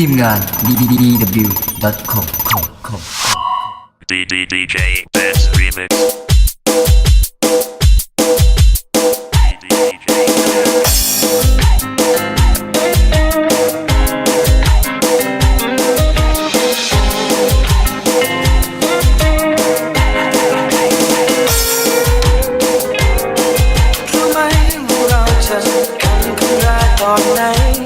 ทีมงาน ddw.com com com dj Best Remix All night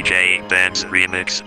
DJ Benz Remix